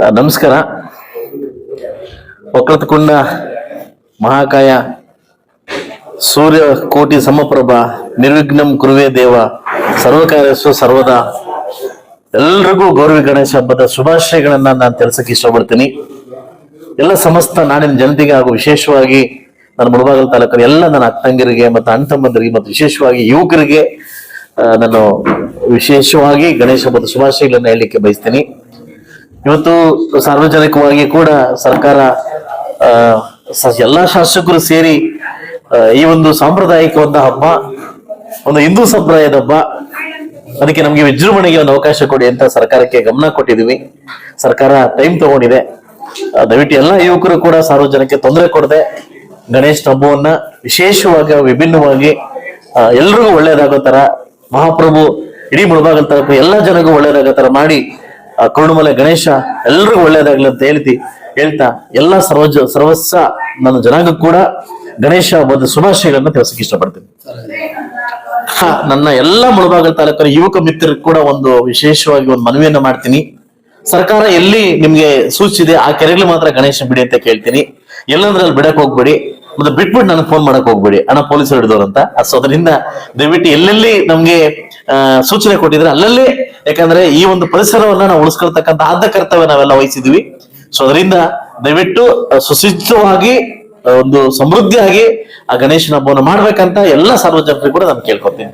ನಮಸ್ಕಾರ. ಒಕ್ಕಲತುಕೊಂಡ ಮಹಾಕಾಯ ಸೂರ್ಯ ಕೋಟಿ ಸಮಪ್ರಭ ನಿರ್ವಿಘ್ನಂ ಕುರುವೆ ದೇವ ಸರ್ವಕಾರ್ಯಸ್ಸು ಸರ್ವದಾ. ಎಲ್ರಿಗೂ ಗೌರವಿ ಗಣೇಶ ಹಬ್ಬದ ಶುಭಾಶಯಗಳನ್ನ ನಾನು ತಿಳಿಸಕ್ಕೆ ಇಷ್ಟಪಡ್ತೀನಿ. ಎಲ್ಲ ಸಮಸ್ತ ನಾಡಿನ ಜನತೆಗೆ ಹಾಗೂ ವಿಶೇಷವಾಗಿ ನನ್ನ ಮುಳಬಾಗಲ ತಾಲೂಕಿನ ಎಲ್ಲ ನನ್ನ ಅಕ್ಕಂಗಿರಿಗೆ ಮತ್ತು ಅಣ್ಣ ಮತ್ತು ವಿಶೇಷವಾಗಿ ಯುವಕರಿಗೆ ನಾನು ವಿಶೇಷವಾಗಿ ಗಣೇಶ ಹಬ್ಬದ ಶುಭಾಶಯಗಳನ್ನ ಹೇಳಲಿಕ್ಕೆ ಬಯಸ್ತೀನಿ. ಇವತ್ತು ಸಾರ್ವಜನಿಕವಾಗಿ ಕೂಡ ಸರ್ಕಾರ ಎಲ್ಲಾ ಶಾಸಕರು ಸೇರಿ ಈ ಒಂದು ಸಾಂಪ್ರದಾಯಿಕವಾದ ಹಬ್ಬ, ಒಂದು ಹಿಂದೂ ಸಂಪ್ರದಾಯದ ಹಬ್ಬ, ಅದಕ್ಕೆ ನಮಗೆ ವಿಜೃಂಭಣೆಗೆ ಒಂದು ಅವಕಾಶ ಕೊಡಿ ಅಂತ ಸರ್ಕಾರಕ್ಕೆ ಗಮನ ಕೊಟ್ಟಿದೀವಿ ಸರ್ಕಾರ ಟೈಮ್ ತಗೊಂಡಿದೆ. ದಯವಿಟ್ಟು ಎಲ್ಲ ಯುವಕರು ಕೂಡ ಸಾರ್ವಜನಿಕ ತೊಂದರೆ ಕೊಡದೆ ಗಣೇಶ್ ಹಬ್ಬವನ್ನ ವಿಶೇಷವಾಗಿ ವಿಭಿನ್ನವಾಗಿ ಎಲ್ರಿಗೂ ಒಳ್ಳೇದಾಗೋ ತರ ಮಹಾಪ್ರಭು ಇಡೀ ಮುಳುಬಾಗಲ್ ತರ ಎಲ್ಲ ಜನಗೂ ಒಳ್ಳೇದಾಗೋ ತರ ಮಾಡಿ ಕರುಣಮಲೆ ಗಣೇಶ ಎಲ್ರಿಗೂ ಒಳ್ಳೇದಾಗ್ಲಿ ಅಂತ ಹೇಳ್ತಿ, ಹೇಳ್ತಾ, ಎಲ್ಲ ಸರ್ವಜ ಸರ್ವಸ್ವ ನನ್ನ ಜನಾಂಗ ಕೂಡ ಗಣೇಶ ಒಂದು ಶುಭಾಶಯಗಳನ್ನ ತಿಳಿಸಕ್ಕೆ ಇಷ್ಟಪಡ್ತೀನಿ. ನನ್ನ ಎಲ್ಲ ಮುಳಬಾಗಲ್ ತಾಲೂಕಿನ ಯುವಕ ಮಿತ್ರರಿಗೆ ಕೂಡ ಒಂದು ವಿಶೇಷವಾಗಿ ಒಂದು ಮನವಿಯನ್ನ ಮಾಡ್ತೀನಿ. ಸರ್ಕಾರ ಎಲ್ಲಿ ನಿಮ್ಗೆ ಸೂಚಿಸಿದೆ ಆ ಕೆರೆಗಳು ಮಾತ್ರ ಗಣೇಶ ಬಿಡಿ ಅಂತ ಕೇಳ್ತೀನಿ. ಎಲ್ಲಂದ್ರೆ ಅಲ್ಲಿ ಬಿಡಕ್ ಹೋಗ್ಬೇಡಿ. ಮತ್ತೆ ಬಿಟ್ಬಿಟ್ಟು ನನಗೆ ಫೋನ್ ಮಾಡಕ್ ಹೋಗ್ಬೇಡಿ. ಅಣ್ಣ ಪೊಲೀಸರು ಹಿಡಿದವ್ರು ಅಂತ. ಸೊ ಅದರಿಂದ ದಯವಿಟ್ಟು ಎಲ್ಲೆಲ್ಲಿ ನಮ್ಗೆ ಸೂಚನೆ ಕೊಟ್ಟಿದ್ರೆ ಅಲ್ಲಲ್ಲಿ. ಯಾಕಂದ್ರೆ ಈ ಒಂದು ಪರಿಸರವನ್ನ ನಾವು ಉಳಿಸ್ಕೊಳ್ತಕ್ಕಂತ ಆದ ಕರ್ತವ್ಯ ನಾವೆಲ್ಲ ವಹಿಸಿದ್ವಿ. ಸೊ ಅದರಿಂದ ದಯವಿಟ್ಟು ಸುಸಜ್ಜಿತವಾಗಿ ಒಂದು ಸಮೃದ್ಧಿಯಾಗಿ ಆ ಗಣೇಶನ ಹಬ್ಬವನ್ನು ಮಾಡ್ಬೇಕಂತ ಎಲ್ಲ ಸಾರ್ವಜನಿಕರು ಕೂಡ ನಾನು ಕೇಳ್ಕೊತೀನಿ